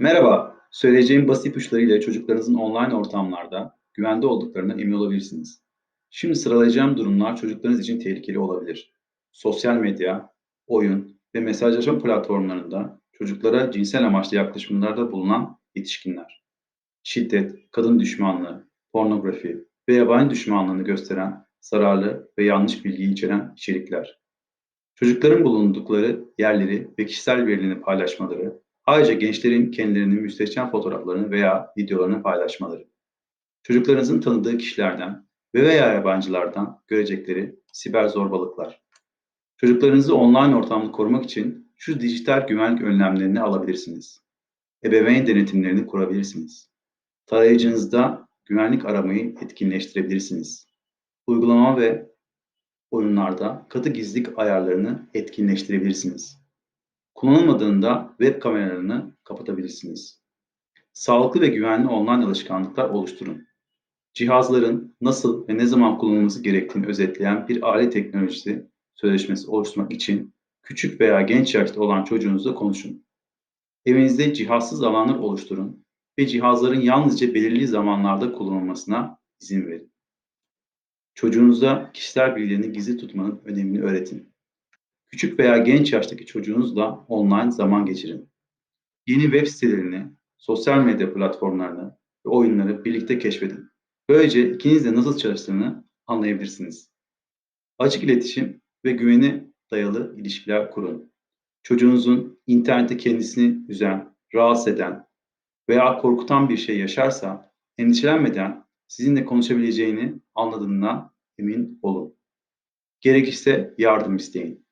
Merhaba, söyleyeceğim basit ipuçlarıyla çocuklarınızın online ortamlarda güvende olduklarına emin olabilirsiniz. Şimdi sıralayacağım durumlar çocuklarınız için tehlikeli olabilir. Sosyal medya, oyun ve mesajlaşma platformlarında çocuklara cinsel amaçlı yaklaşımlarda bulunan yetişkinler. Şiddet, kadın düşmanlığı, pornografi ve yabani düşmanlığını gösteren zararlı ve yanlış bilgiyi içeren içerikler. Çocukların bulundukları yerleri ve kişisel verilerini paylaşmaları, ayrıca gençlerin kendilerinin müstehcen fotoğraflarını veya videolarını paylaşmaları. Çocuklarınızın tanıdığı kişilerden ve veya yabancılardan görecekleri siber zorbalıklar. Çocuklarınızı online ortamda korumak için şu dijital güvenlik önlemlerini alabilirsiniz. Ebeveyn denetimlerini kurabilirsiniz. Tarayıcınızda güvenlik aramayı etkinleştirebilirsiniz. Uygulama ve oyunlarda katı gizlilik ayarlarını etkinleştirebilirsiniz. Kullanılmadığında web kameralarını kapatabilirsiniz. Sağlıklı ve güvenli online alışkanlıklar oluşturun. Cihazların nasıl ve ne zaman kullanılması gerektiğini özetleyen bir alet teknolojisi sözleşmesi oluşturmak için küçük veya genç yaşta olan çocuğunuzla konuşun. Evinizde cihazsız alanlar oluşturun ve cihazların yalnızca belirli zamanlarda kullanılmasına izin verin. Çocuğunuza kişisel bilgilerini gizli tutmanın önemini öğretin. Küçük veya genç yaştaki çocuğunuzla online zaman geçirin. Yeni web sitelerini, sosyal medya platformlarını ve oyunları birlikte keşfedin. Böylece ikiniz de nasıl çalıştığını anlayabilirsiniz. Açık iletişim ve güvene dayalı ilişkiler kurun. Çocuğunuzun internette kendisini üzen, rahatsız eden veya korkutan bir şey yaşarsa endişelenmeden sizinle konuşabileceğini anladığından emin olun. Gerekirse yardım isteyin.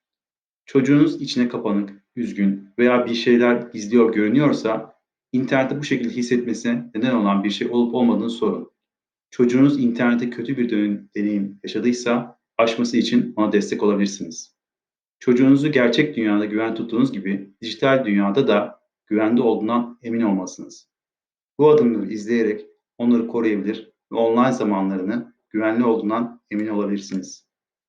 Çocuğunuz içine kapanık, üzgün veya bir şeyler izliyor görünüyorsa internette bu şekilde hissetmesine neden olan bir şey olup olmadığını sorun. Çocuğunuz internette kötü bir deneyim yaşadıysa aşması için ona destek olabilirsiniz. Çocuğunuzu gerçek dünyada güven tuttuğunuz gibi dijital dünyada da güvende olduğundan emin olmalısınız. Bu adımları izleyerek onları koruyabilir ve online zamanlarını güvenli olduğundan emin olabilirsiniz.